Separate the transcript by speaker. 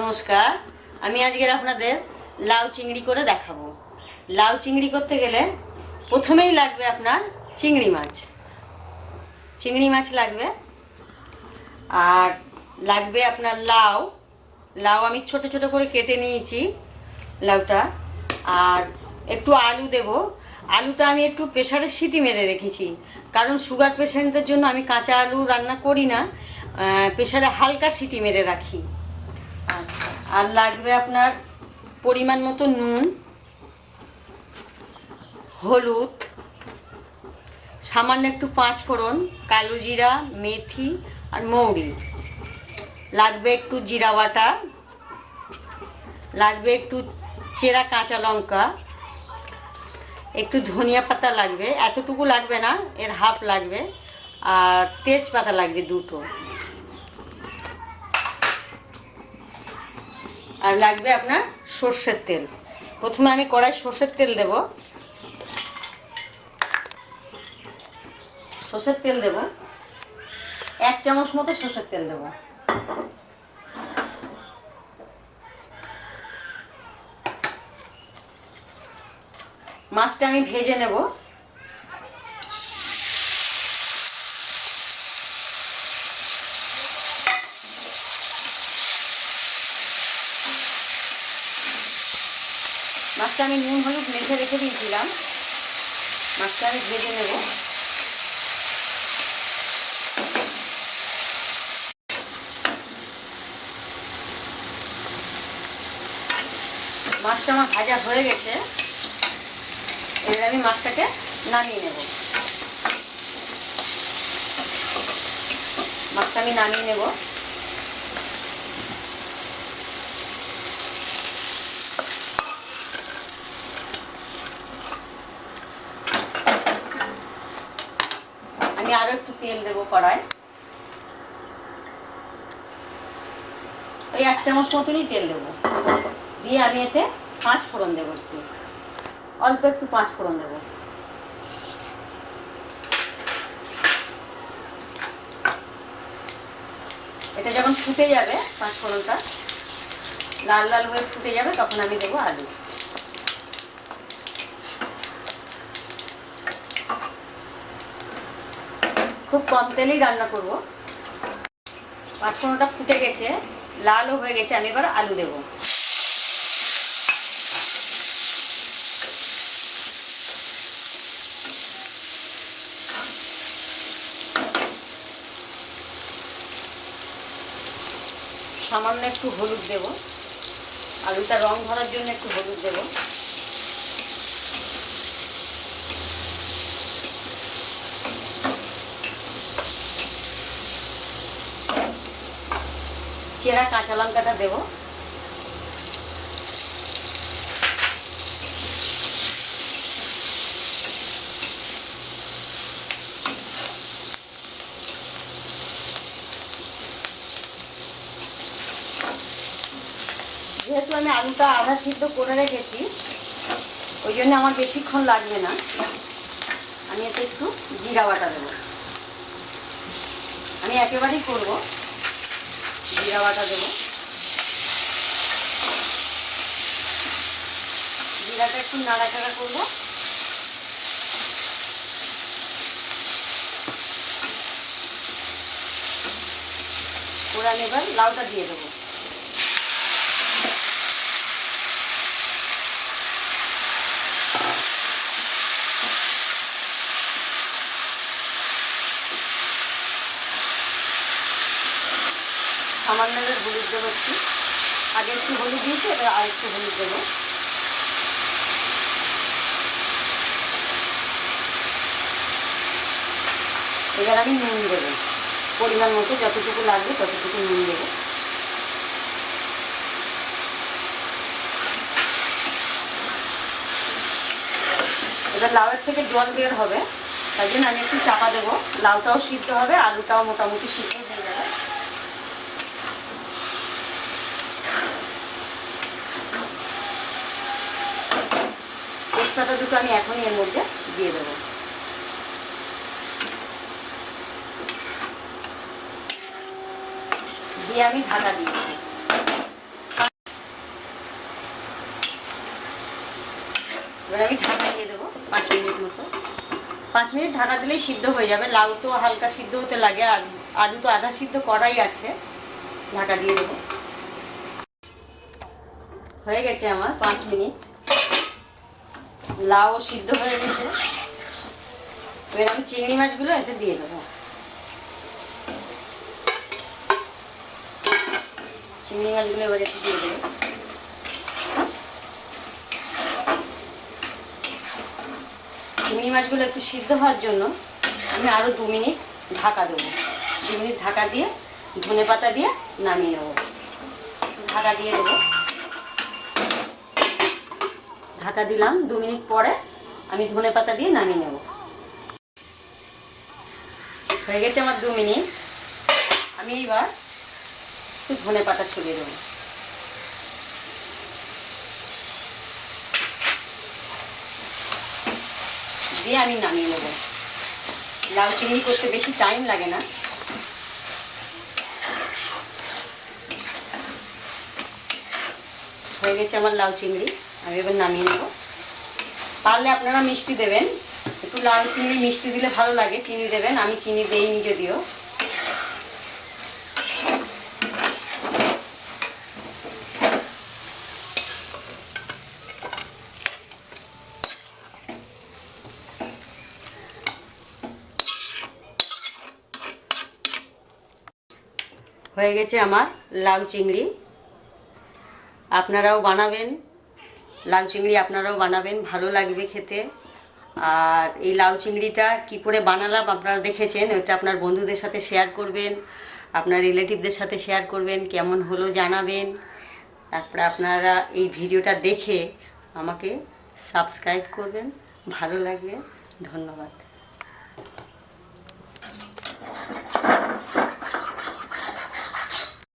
Speaker 1: নমস্কার, আমি আজকের আপনাদের লাউ চিংড়ি করে দেখাবো। লাউ চিংড়ি করতে গেলে প্রথমেই লাগবে আপনার চিংড়ি মাছ। চিংড়ি মাছ লাগবে, আর লাগবে আপনার লাউ। লাউ আমি ছোট ছোট করে কেটে নিয়েছি লাউটা, আর একটু আলু দেব। আলুটা আমি একটু প্রেশারে সিটি মেরে রেখেছি, কারণ সুগার পেশেন্টদের জন্য আমি কাঁচা আলু রান্না করি না প্রেশারে হালকা সিটি মেরে রাখি। আচ্ছা। আর লাগবে আপনার পরিমাণ মতো নুন, হলুদ, সামান্য একটু পাঁচ ফোড়ন, কালো জিরা, মেথি আর মৌরি। লাগবে একটু জিরা বাটা, লাগবে একটু চেরা কাঁচা লঙ্কা, একটু ধনিয়া পাতা লাগবে, এতটুকু লাগবে না, এর হাফ লাগবে, আর তেজপাতা লাগবে দুটো। আর লাগবে আপনার সর্ষের তেল। প্রথমে আমি কড়াই সর্ষের তেল দেব। সর্ষের তেল দেব। এক চামচ মতো সর্ষের তেল দেব। মাছটা আমি ভেজে নেব মাছটা আমি নুন, হলুদ মেখে রেখে দিয়েছিলাম। মাছটা আমি ভেজে নেব। মাছটা আমার ভাজা হয়ে গেছে। এবার আমি মাছটাকে নামিয়ে নেব। মাছটা আমি নামিয়ে নেব। আমি আরও একটু তেল দেবো কড়ায়। ওই এক চামচ মতনই তেল দেবো। দিয়ে আমি এতে পাঁচ ফোড়ন দেবো একটু। অল্প একটু পাঁচ ফোড়ন দেবো। এটা যখন ফুটে যাবে পাঁচ ফোড়নটা, লাল লাল হয়ে ফুটে যাবে, তখন আমি দেবো আলু। খুব কম তেলেই রান্না করব। পাঁচফোড়নটা ফুটে গেছে, লালও হয়ে গেছে, আমি এবার আলু দেবো। সামান্য একটু হলুদ দেব। আলুটা রং ধরার জন্য একটু হলুদ দেব। চেরা কাঁচা লঙ্কাটা দেবো। যেহেতু আমি আলুটা আধা সিদ্ধ করে রেখেছি, ওই জন্য আমার বেশিক্ষণ লাগবে না। আমি এতে একটু জিরা বাটা দেবো। আমি একেবারেই করব। জিরা বাটা দেবো। জিরাটা একটু নাড়াচাড়া করব। করে আমি এবার লাউটা দিয়ে দেবো। সামান্য হলুদ দেবো একটু। আগে একটু হলুদ দিয়েছি, এবার আর একটু হলুদ দেবো। এবার আমি নুন দেবো। পরিমাণ মতো যতটুকু লাগবে ততটুকু নুন দেবো। এবার লাউয়ের থেকে জল বের হবে। তাই জন্য আমি একটু চাপা দেবো। লাউটাও সিদ্ধ হবে, আলুটাও মোটামুটি সিদ্ধ হয়ে মশলাটা দুটো আমি এখনই এর মধ্যে দিয়ে দেবো। দিয়ে আমি ঢাকা দিয়ে আমি ঢাকা দিয়ে দেবো পাঁচ মিনিট মতো। পাঁচ মিনিট ঢাকা দিলেই সিদ্ধ হয়ে যাবে। লাউ তো হালকা সিদ্ধ হতে লাগে আলু তো আধা সিদ্ধ করাই আছে। ঢাকা দিয়ে দেবো। হয়ে গেছে আমার পাঁচ মিনিট। লাউ সিদ্ধ হয়ে গেছে। এরকম চিংড়ি মাছগুলো এতে দিয়ে দেবো। চিংড়ি মাছগুলো এবার একটু দিয়ে দেবো। চিংড়ি মাছগুলো একটু সিদ্ধ হওয়ার জন্য আমি আরও দু মিনিট ঢাকা দেবো। দু মিনিট ঢাকা দিয়ে ধনে পাতা দিয়ে নামিয়ে নেব। ঢাকা দিয়ে দেবো। ঢাকা দিলাম, দু মিনিট পরে আমি ধনে পাতা দিয়ে নামিয়ে নেব। হয়ে গেছে আমার দু মিনিট। আমি এবার একটু ধনে পাতা ছড়িয়ে দেবো। দিয়ে আমি নামিয়ে নেব। লাউ চিংড়ি করতে বেশি টাইম লাগে না। হয়ে গেছে আমার লাউ চিংড়ি। আমি এবার নামিয়ে নেব। পারলে আপনারা মিষ্টি দেবেন। একটু লাল চিংড়ি মিষ্টি দিলে ভালো লাগে, চিনি দেবেন। আমি চিনি দেইনি যদিও। হয়ে গেছে আমার লাউ চিংড়ি। আপনারাও বানাবেন। লাউ চিংড়ি আপনারাও বানাবেন, ভালো লাগবে খেতে। আর এই লাউ চিংড়িটা কি করে বানালাম আপনারা দেখেছেন ওটা আপনার বন্ধুদের সাথে শেয়ার করবেন, আপনার রিলেটিভদের সাথে শেয়ার করবেন, কেমন হলো জানাবেন। তারপরে আপনারা এই ভিডিওটা দেখে আমাকে সাবস্ক্রাইব করবেন, ভালো লাগবে, ধন্যবাদ।